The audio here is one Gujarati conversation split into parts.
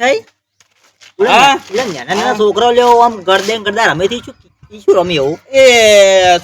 થઈ? હા? પેલા નાના નાના છોકરાઓ લેવો આમ ગરદે ગરદા રમે થી શું રમી એવું એ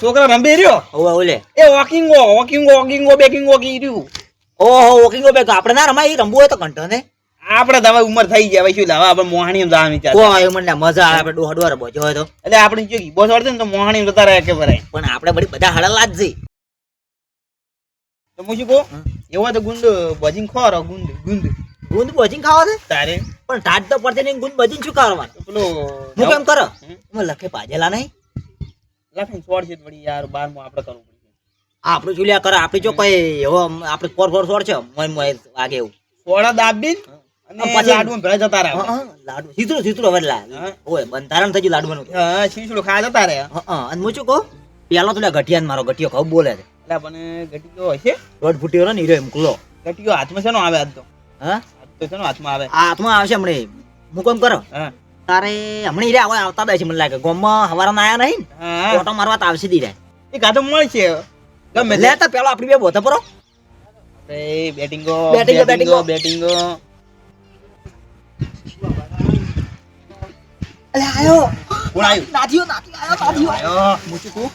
છોકરા રંબે રહ્યો? ઓવે ઓલે એ વોકિંગો વોકિંગો વોકિંગો બેકિંગો કી રહ્યું. ઓહો વોકિંગ બે આપણે ના રમાય રમવું હોય તો ઘંટો ને? આપણે તો હવે ઉંમર થઈ ગયા શું લાવા? આપણે મોહાણી જવા વિચાર. કોઈ મને મજા આવે આપણે ડોહા ડોહા બોજો તો. એટલે આપણે જો બોસ વળતે ને તો મોહાણી જતા રહ્યા કે ભરાય. પણ આપણે બધી બધા હળલા જ જઈ તો હું શું કહું? એવો તો ગુંડ ભજીંગ ખોરો ગુંડ ગુંડ. ગુંદ બોજીને ખાવા છે? તારે? પણ ટાટ તો પડતી નહીં ગુંદ બજીને શું તો પેલો હું કેમ કરો? હું લખે પાજેલા નહીં. લખે છોડ છે વળી યાર બારમો આપણે કરવું પડશે. આપણું ચૂલ્યા કરે? આપણે જો કઈ એવો આપણે ફોર ફોર છોડ છે મોય મોય વાગે એવું. સોડા દાબી અને પછી- લાડુ ભરા જતા હં, રહ્યા હં, લાડુ. સીતરું સીતરું હવે લા ઓય બંધારણ થઈ ગયું તો. હા સીસડો ખા જતા રહ્યા હં, અને હું શું કહું? પેલો તો ગઠિયાન મારો ગઠિયો ખાવ બોલે છે. એટલે પણ ગઠિયો હશે? રોડ ફૂટ્યો ને હીરો એમ કુલો ગઠિયો હાથમાં શેનો આવે આજ તો? હા? તો હાથમાં આવે? હાથમાં આવશે હમણે. હું કેમ કરો? તારે હમણે હવે આવતા દે છે મને લાગે. ગોમમાં હવારમાં આયા નહીં ને? ઓટો મારવા તો આવશે દીરે એ કાં મળશે. ગમે લે તો પેલો આપડી બે બોથે પરો. તે બેટિંગો બેટિંગો, બેટિંગો. બેટિંગો. અલે આયો. કોણ આવ્યું? નાથિયો નાથિયો આયો નાથિયો આયો. મૂચું તું.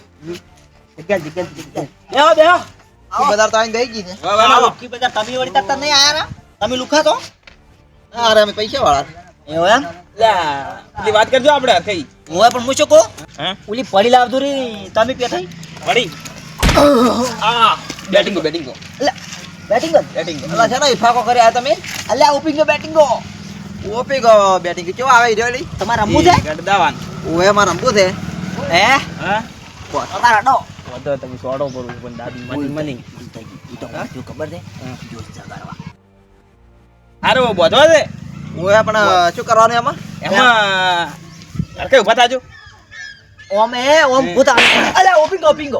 જગ્યા જગ્યા જગ્યા. બેહો બેહો બજાર તો આવીને ગઈ ગઈ ને વાહ, વાહ, વાહ. આવો. કી બધા તમે વળી તરત નહીં આયા તમે લુખા તો અરે અમે પૈસા વાળા એવું એમ? લે વાત કરજો આપણે કઈ હું પણ કો હા? ઓલી પડી લાવતો રી તમે પે થઈ? પડી. આ બેટિંગ એટલે બેટિંગ બેટિંગ? બેટિંગો. અલા છે ને ઇફાકો કરે આ તમે? અલ્યા ઓપિંગ બેટિંગો. ઓપી ગો બેટિંગ. કેવો આવે રહ્યો લી તમારા રમવું છે? ગડદાવાન ઓએ મારા રમવું છે. હે? હા? તમારા ડો વધો તમે સોડો પર પણ દાદી મની. મની તો ખબર છે. જોશ જગાડવા. હારું બોધો છે. ઓએ પણ શું કરવાનું એમાં? એમાં અરે કઈ ઊભા થાજો. ઓમ એ ઓમ ભૂત અલ્યા ઓપિંગ ઓપિંગ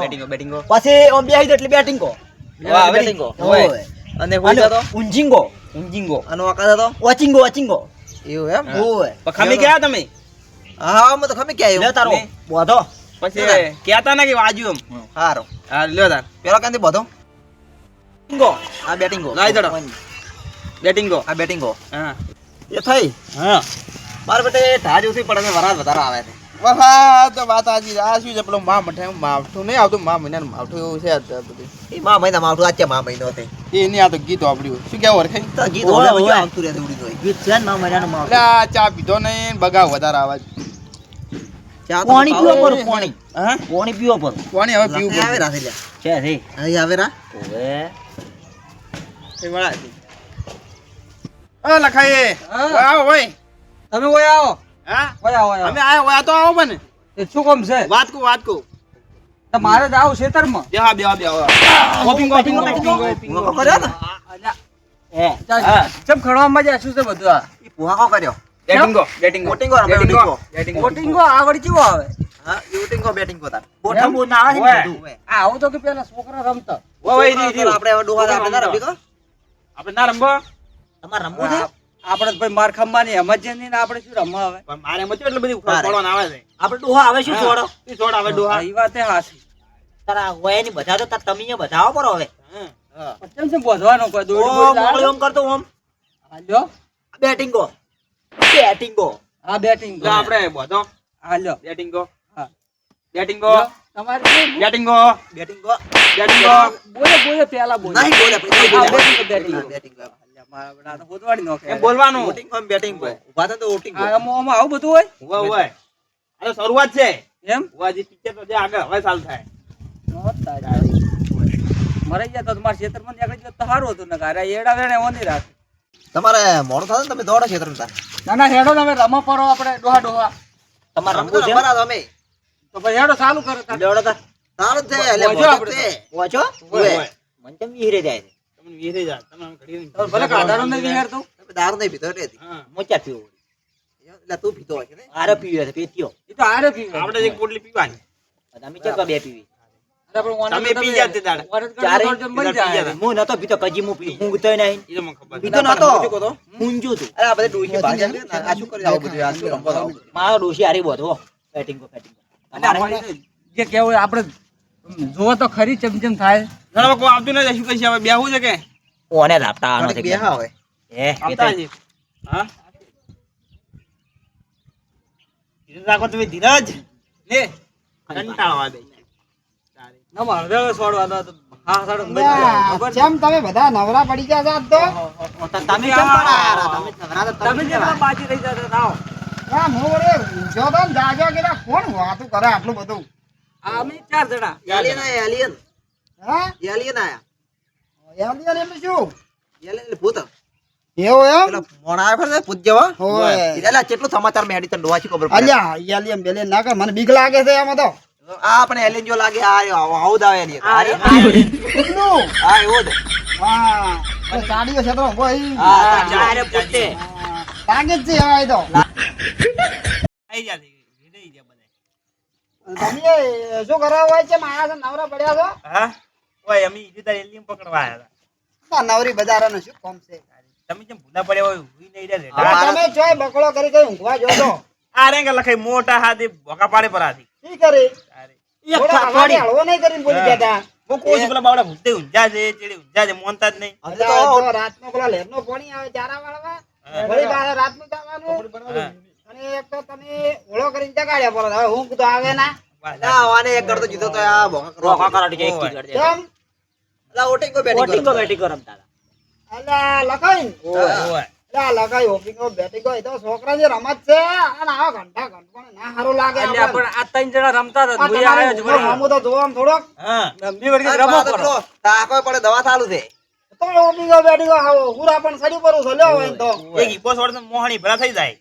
બેટિંગ બેટિંગ. પછી ઓમ બેહી એટલે બેટિંગ. કો વાહ, બેટિંગ. ઓય. અને હોય તો ઉંજિંગો ઉંજિંગો અને વાકા તો વચિંગો વચિંગો એવું એમ? ઓય. પખામી ગયા તમે? હા મે તો ખમી કે લે તારો? બોધો. પછી કેતા ને કે વાજ્યું એમ. હારો. હા લ્યો તાર. પેલો ક્યાંથી બોધો? ઇંગો આ બેટિંગો. લાઈ દડો બેટિંગો આ બેટિંગો હા. એ થઈ. હા. મારે બેટે ઢાજ ઓછી પડે ને વરાત વધારે આવે છે. વાહ તો વાત આજી આ શું છે? પેલો મા મઠે માવઠું નહીં આવતું? મા મહિના માવઠું એવું છે અત્યારે બધું એ મા મહિના માવઠું આજે મા મહિનો હતો એ નહીં આ તો ગીત આવડ્યું શું કેવું ઓળખાય? તો ગીત ઓય, આવતું રહે ઉડી તો ગીત છે ને મા મહિનાનું માવઠું. આ ચા પીધો નહીં બગાવ વધારે આવે ચા પાણી પીવો પર પાણી હા? પાણી પીવો પર પાણી હવે પીવું આવે. રાતે છે રે અહીં આવે રા. ઓવે. એ વળા. અ લખાઈ આવો ઓય. તમે ઓય આવો. હા? ઓય આવો અમે આયા ઓય તો આવો બને એ શું કામ છે? વાત કો વાત કો તો મારે જ આવું ખેતરમાં. બેહા બેહા બેહા કોપિંગ કોપિંગ કોપિંગ કર્યો ને? હા. ચમ ખણવામાં જ શું છે બધું આ? એ પુહાકો કર્યો? બેટિંગો બેટિંગો બોટિંગો રમે, બેટિંગો બોટિંગો આવડી કેવો આવે? હા યુટિંગો બેટિંગો તાર. બોઠા બોટ ના આવે બધું. આ આવું તો કે પેલા છોકરા રમતા. ઓય ઓય રી રી આપણે ડોહા આપણે ના રમી કો આપણે ના રમવો? તમારે રમવું છે? આપણે ભાઈ માર ખંભાની એમ જ નહીં ને આપણે શું રમવા આવે પણ મારે મચો એટલે બધી મારે. આવે છે. આપણે ડોહા આવે શું છોડો? શું છોડ આવે ડોહા? એ વાત હાસી તારા હોયની બધા તો તાર તમે બધાવો પડો હવે. હા. પણ ચમ ચમ બોધવાનો કોઈ દોડી લાવે? ઓમ કરતો ઓમ હાલ્યો? બેટિંગો. બેટિંગો. આ બેટિંગ. ગો આપણે બોધો. હાલ્યો. બેટિંગો. હા. બેટિંગો. લ્યો, તમારે બેટિંગ. Go batting. ગો બોલે બોલે પેલા બોલે. નહીં બોલે બેટિંગ ગો બેટિંગ ગો બેટિંગો, બેટિંગો. હા, બેટિંગો. મારા બેટા તો હોદવાડી નાખે. એમ બોલવાનું. બોટિંગમાં બેટિંગ હોય ઊભા તો ઓટિંગ આ આમાં આમાં આવું બધું હોય? હોય હોય આ શરૂઆત છે. એમ? હોય પિક્ચર તો જે આગળ હવે ચાલુ થાય. મરાઈ ગયા તો તમારા ખેતરમાં નીકળી ગયો તો સારું હતું ને કારે એડા વેણે ઓની રાખે. તમારે મોડું થાય ને તમે દોડો ક્ષેત્ર તાર. ના ના હેડો તમે રમો પરો આપણે ડોહા ડોહા. તમારે રમવું છે? તમે તો પછી હેડો ચાલુ કરો તારું. છે એટલે મને જાય છે? તમને વિહરી જા તમે આમ ઘડી તો ભલે કાઢાનો નહીં વિચારતું. તમે દારૂ નહીં પીતો એટલે હા મોચા પીવો એટલે તું પીતો હોય ને? આરે પીવે છે પેટીઓ. એ તો હારે પીવે. આપણે એક પોટલી પીવાની. અમે ચેક બે પીવી? એટલે આપણે ઓને તમે પી દાડે. ચારે. હું નતો પીતો કજી હું પી. હું તો નહીં. એ તો મને ખબર પીતો નતો. ના, તો. તું અરે આ ડોશી છે આ શું કરી આવું બધું આ શું રમવા મારો ડોશી હારી બોધો બેટિંગો બેટિંગો અને આપણે તો જે કહેવું આપણે જોવો તો ખરી ચમચમ થાય. ઘણા કોઈ આવતું નથી શું કહીશ હવે બેહું છે કે? ઓને લાપતા આનો છે બેહા હોય એ છે હા? ધીરજ રાખો તમે ધીરજ. લે કંટાળો આવે ના મારે છોડવા દો? જેમ તમે બધા નવરા પડી ગયા છો આજ તો. તમે કેમ નવરા કેમ બાજી રહી જતા ના તો કે કોણ વાતું કરે આટલું બધું? અમે ચાર જણા. એલિયન આયા એલિયન હા? એલિયન આયા. એલિયન એટલે શું? એલિયન એટલે ભૂત એવું એમ? પેલો મોણ આવ્યો ખરો ને ભૂત એટલે કેટલું સમાચાર મેં એડિટર ડોવાથી ખબર પડે. અલ્યા એલિયન બેલિયન ના કર મને બીક લાગે છે એમાં તો. આ આપણે એલિયન જો લાગે આ આવો એલિયન કેટલું? હા એવો જ. હા. તો છે તો ભાઈ હા, આ પોતે. લાગે છે હવે તો. આઈ જા વિદાઈ જા બધા તમે એ શું કરવા હોય છે? માયા છે નવરા પડ્યા છો? હા? ઓય અમે ઈજી તાર એલિયમ પકડવા આયા આ નવરી બજારાનું શું કામ છે? હતા તમે જેમ ભૂલા પડ્યા હોય હુઈ નહીં રેડા. તમે ચોય બકડો કરી કઈ ઊંઘવા જો તો આ રેંગ લખાઈ મોટા હાથે ભોકા પાડે પર આથી કી કરી. અરે. એક થોડા હળવો નહીં કરીને બોલી હા. હું કહું પેલા બાવડા ભૂતે ઊંઝા છે ચેડી ઊંઝા છે મોનતા જ નહીં. એટલે તો રાતનો પેલા લહેરનો પાણી આવે ચારા વાળવા. વળી રાતનું જવાનું હા. અને એક તો તમે ઓળો કરીને હવે હું તો આવે ના. એક કરતો જીતો તો આ રોકા કરાટી જાય એક કી કરજે. કેમ? અલા ઓટિંગો બેટિંગ બોટિંગો બેટિંગો રમતા હતા. અલા લખાઈ. ઓય. અલા લખાઈ ઓપિંગો બેટિંગો એ તો છોકરા જે રમત છે અને આવા ઘંટા ઘંટપણ ના સારું લાગે એટલે આપણને. આ ત્રણ જણા રમતા હતા જ વળી. તો જોવા થોડોક? હા વળી રમો કરો તાકો પડે દવા ચાલુ છે. તો ઓપિંગો બેટિંગો આવો હુરા પણ સડી પરું છો લ્યો હોય તો. એક ઈપો છોડ મોહણી ભરા થઈ જાય.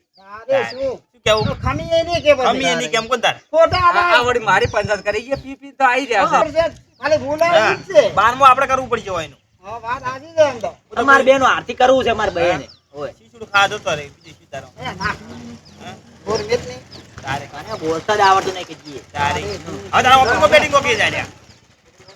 તો નહીં મારી પંચાયત કરી ગયા પી પી તો આવી રહ્યા છે. છે? છે. બારમું આપણે કરવું પડશે હોય એનું. છે તો. અમારે બેનો આરતી કરવું છે મારી બહેને. ઓય. શીશું ખા રે બીજું શું તારો? ના. નહીં બોલતા જ આવડતું નહીં કે જીએ. હવે તારા ઓપનિંગ બેટિંગ કોકી જાય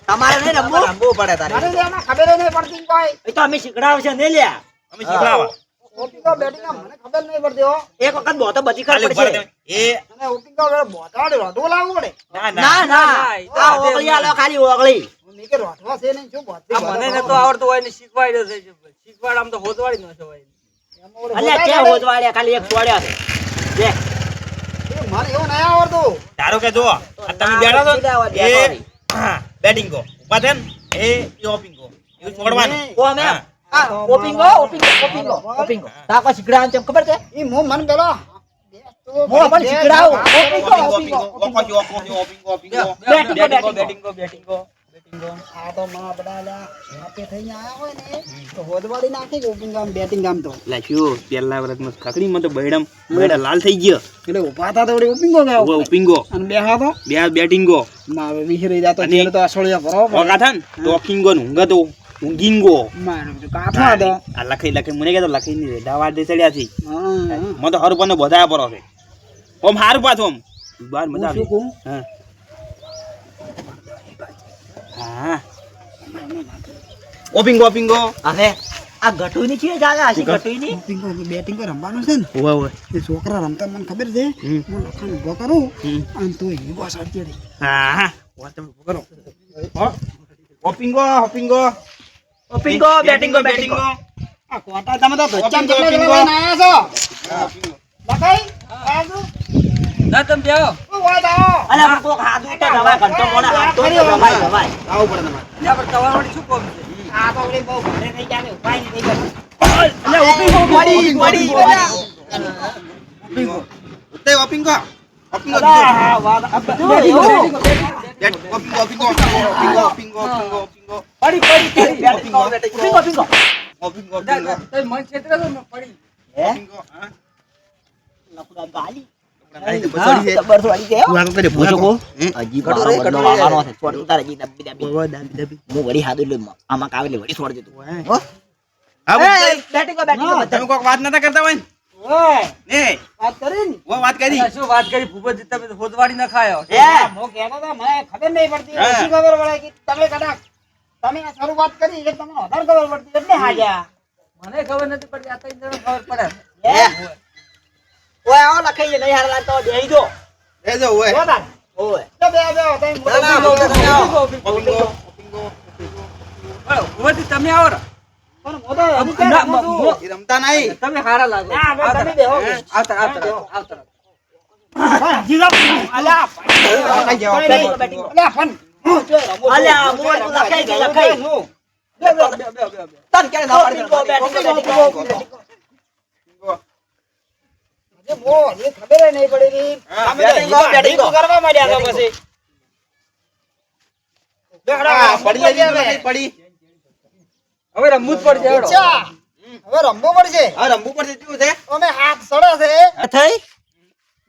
તમારે નહીં રમવું? રમવું પડે તારે. તો ખબર નહીં પડતી કોઈ. એ તો અમે શીખડાવશે ને લ્યા. અમે શીખડાવા. ઓપિંગો બેટિંગ મને ખબર નહીં પડતી હો. એક વખત બહુ તો કર પડશે. એ અને ઓપિંગો બોટાડે રોધવું લાવવું પડે. ના ના. ના ના. ના, આ ઓગળી આલો ખાલી ઓગળી. હું રોધવા છે નહીં શું બોલતી આ મને નતો આવડતું હોય ને શીખવાડ્યો છે શીખવાડ આમ તો હોદવાડી નો છે હોય અલ્યા બોલાય હોદવાડ્યા ખાલી એક છોડ્યા છે. દેખ. ભાઈ, એવું નહીં આવડતું. ધારો કે જો તમે બેઠા છો ને, એ બેટિંગ કો ઊભા થયા ને એ એ ઓપિંગ. કો એવું છોડવાનું. ઓ બેટિંગો, બેટિંગો. બેટિંગ બેટિંગ આ તો માં આપે થઈને આયા હોય ને તો નાખે ગામ બેટિંગ ગામ તો પેલા માં તો બૈડમ બૈડા લાલ થઈ ગયો એટલે ઊભા હતા તો ઓપિંગો ગયા ઊભો ઉપિંગો અને બેહા તો બે બેટિંગો ના હવે વિહરી જાતો અને- તો અસળિયા ભરો ઓકા ટોકિંગો નું ઊંઘા તો ઊંઘીંગો મારું તો કાઠા હતો. આ લખાઈ લખાઈ મને કહેતો લખાઈ ની રેડા વાડે ચડ્યા છે. હા હા. મને તો હર પણ બધા પરો છે. ઓમ હારું પાછું ઓમ. બાર મજા આવી. હા. હા. ઓપિંગો ઓપિંગો હવે આ ગટુની છે જાગા હશે ગટુની ઓપિંગો બેટિંગ રમવાનું છે ને. ઓય ઓય એ છોકરા રમતા મને ખબર છે. હું લખાણ ઊભો કરું અને તું એની બસ અડતી હા હા. વાત તમે કરો. હો. ઓપિંગો ઓપિંગો ઓપિંગો બેટિંગ બેટિંગો આ કોટા તમે તો ઓપિંગો. જેટલા લઈને આયા છો લખાઈ આજુ ના તમે બેહો ઓ વાત આવો અલે હું કોક હાથ ઉઠે દવા ઘંટો મોને હાથ તો દવાય દવાય આવો પડે તમારે ના આપણે તમારા વળી શું કોમ છે આ તો ઓલી બહુ ભારે થઈ ગયા ને ઉપાય નહીં થઈ ગયા અલે ઓપિંગો પડી પડી ઉતે પડી પડી બેટિંગો ઓપિંગો ઓપિંગો ઓપિંગો ના, ના, તમે મન છેતરે છો ને પડી હે ઓપિંગો હા લફડા ગાલી બસોડી છે જબર વાળી દે તું આગળ કરે પૂછો કો હમ? હજી કટોરે, બારો બદલો કટોરે. આવવાનો છે છોડ તારે હજી દબી દબી હું વળી હાથ એટલે આમાં કાવે એટલે વળી છોડ દીધું હો? હા બોલ બેટિંગો બેટિંગો તમે કોક વાત નતા કરતા હોય ને ઓય ને વાત કરી ને ઓ વાત કરી. અલા, શું વાત કરી? ભૂપતજી તમે હોદવાડી ન ખાયો. હે કહેતો તો મને ખબર નહીં પડતી. ઓછી ખબર પડે કે તમે કદાચ તમે શરૂ વાત કરી એટલે તમને વધારે ખબર પડતી. એટલે હાજ્યા મને ખબર નથી પડતી આ ત્રણ ખબર પડે. ઓય આવો લખાઈએ નહીં હાર લાગતો દેઈ દો ઓય. ઓય. બે બે બોલો, તમે આવો. રમતા નહીં. તમે હારા લાગો. તમે બેહો. આવતા આવતા આવતા ખબર નહીં પડી હા, તમે બેટિંગો, તો બેટિંગો. કરવા માંડ્યા પછી. પડી. હવે રમવું જ પડશે અચ્છા, હવે રમવું પડશે. હા રમવું પડશે શું છે? અમે હાથ સડા છે. થઈ?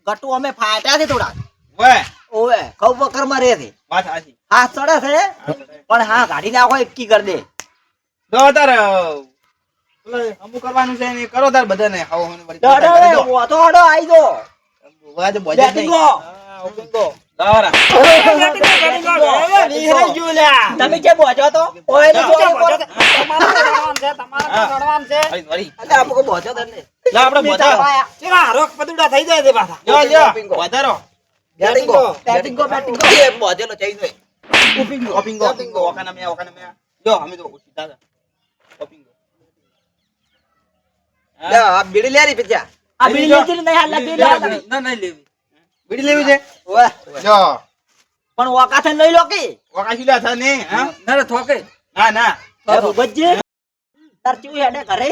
ગટુ અમે ફાટ્યા છે થોડા ઓય ઓવે કઉ વકરમાં રહે છે. વાત સાચી. હાથ સડા છે પણ હા ગાડી નાખો એકી કરી દે. જો તાર અમુક કરવાનું છે ને કરો તાર બધાને. હાવ હાવ કરી હડો આઈ જ બેટિંગો. હા, ઓપિંગો. દારા. તમે જે બોજો તો? પદુડા થઈ જાય છે પાછા. લ્યો, બોજારો. બેટિંગો. બેટિંગો. બેટિંગો. એ બોજેલો ચાઈ દો ઓપિંગો, ઓપિંગો, ઓપિંગો. ઓકાના મેં, ઓકાના મેં. લ્યો, અમે તો સીધા. ઓપિંગો. આ બીડી લેરી પીછા. આ બીડી લેતી નહીં હાલ લાગી લે ના લેવી બીડી લેવી છે ઓય લ્યો, પણ ઓકાથે લઈ લો કે ઓકા શીલા થા ને, હા? ના ના થોકે ના, ના. ભૂપતજી તાર ચેવું હેડે ઘરે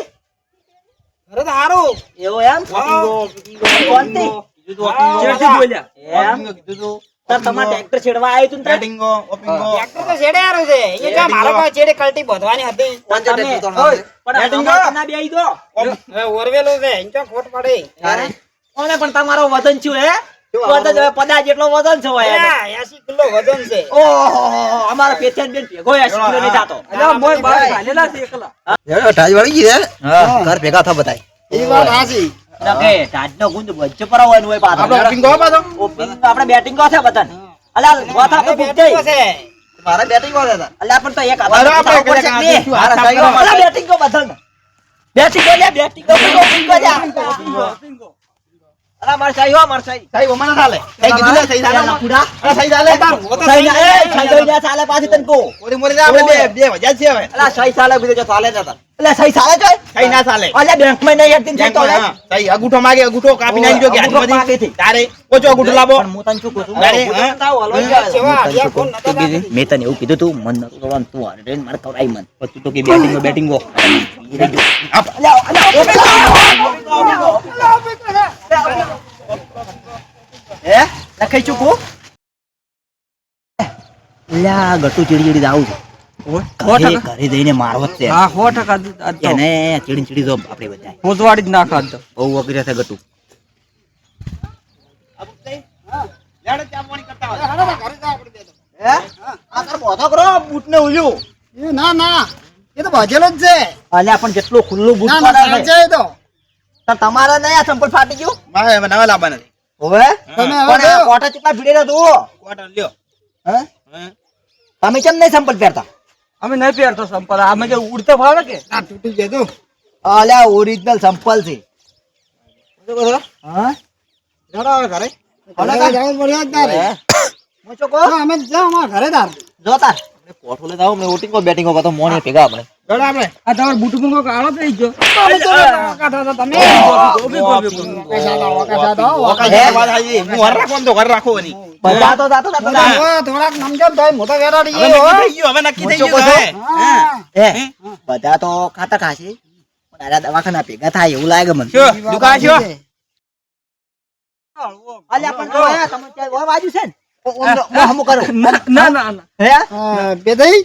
ઘરે તો હારો એવો એમ? કીધું તું ઓપિંગો. ચેડથી બોલ્યા એમ કીધું તું. તાર તમાર ટ્રેક્ટર છેડવા આવ્યું તું ને ઓપિંગો. ટ્રેક્ટર તો છેડે હારું છે. એ જા મારા પાસે છેડે કલટી બોધવાની હતી. તમે પણ આ બેટિંગો. અમાર ના દો ઓપ- છે. એમ તો ખોટ પડે? ઓને પણ તમારો વજન છું હે? વજન હવે પદા જેટલો વજન છે. 80 કિલો વજન છે. ઓહો અમારો પેથિયન બેન ભેગો એસી કિલો મોય બાર છે એકલા. ઘર ભેગા થા બતાય એ વાત હાચી. નકે ટાટનો ગુંદ વચ્ચે પર હોય ને આપણે બેટિંગ કો છે બતન અલ્યા ગોથા તો બેટિંગો જાય મારા બેટિંગ કો છે અલ્યા પણ તો એક અરે આપણે બેટિંગ કો બતન બેટિંગ કો બેટિંગ કો બેટિંગ કો જા માર સાઈ હો માર સાઈ સાહેબ, અમારે ચાલે. સાહેબ કીધું લે, સહી ચાલે. લખુડા અરે, સહી ચાલે. સાઈ ના એ સાઈ ના ચાલે પાછી તને કો મોરી મોરી ના આપણે બે- બે વજા છે હવે. અલ્યા સાઈ ચાલે બીજો જો ચાલે જતા અલ્યા સાઈ ચાલે જોય સહી ના ચાલે. અલ્યા બેંકમાં નહીં હેડતી બેંક તો માં, હા. માગે, અંગૂઠો કાપી નાખજો કે અંગૂઠો હાથમાંથી. તારે ઓછો અંગૂઠો લાવો. પણ હું તને શું કહું છું તારે, તાવ હલવાઈ જાય. જેવા તને હડિયા શું કહું? ફોન નતા તું કીધું, મેં તને એવું કીધું તું મન નતું કરવાનું તું મારે કવરાઈ મન પણ તો કે બેટિંગો. હે? લખાઈ ચૂકું લ્યા ગટુ ચીડી આવું ઘરે જઈને મારવો જ છે. હા સો ટકા એને આપણે બધા પોતવાડી જ બહુ વગેરે છે ગટુ. ને ના. એ તો ભજેલો જ છે. અલ્યા પણ જેટલું ખુલ્લું બૂટ તમારે નહીં આ ચંપલ ફાટી ગયું? મારે હવે નવા લાવવાના. હવે? તમે હવે કોટા ચેટલા ભીડેલા તું ક્વાર્ટર લ્યો. હે? તમે કેમ નહીં સંપલ પહેરતા? અમે નહીં પહેરતો સંપલ. અમે જે ઉડતો ફાવે કે? આ તૂટી ગયો તું. અલ્યા ઓરિજિનલ સંપલ છે. હા? હવે ઘરે. હવે તો જવું જ તારે હું? શું કહું અમે અમારા ઘરે તાર. જો તાર. કોઠો મે ઓટિંગ કો બેટિંગ કો તો મોને ભેગા આપણે લેડો આપણે. આ તમાર બુટ મૂકો કાળો થઈ ગયો તમે તો વખત તો તમે વખત હતા, ઓકા વાત હાજી હું હર રાખો તો ઘર રાખો ની બધા તો જાતો જાતો થોડાક નમજો તોય મોટો વેરાડી હવે ગયો, નક્કી હવે નક્કી થઈ ગયું હવે. હે બધા તો ખાતા ખાશે પણ આરા દવાખાના ભેગા થાય એવું લાગે મને શું? દુકાન છો અલ્યા પણ હે તમે ત્યાં વાજુ છે ને ના ના ના ના. હે? હા, બેદઈ?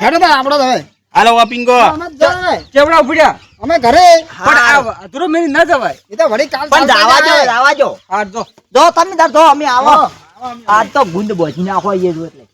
હેડો આપણો હવે. હાલો વાપિંગો. અમે ઉપડ્યા ઘરે. પણ આ અધૂરો ના જવાય. એ તો વળી કાલ પણ ચાલતા જો જાય. જો હા જો. જો તમે જો અમે આવો. આજ તો ગુંદ બોજી નાખો એ જો એટલે.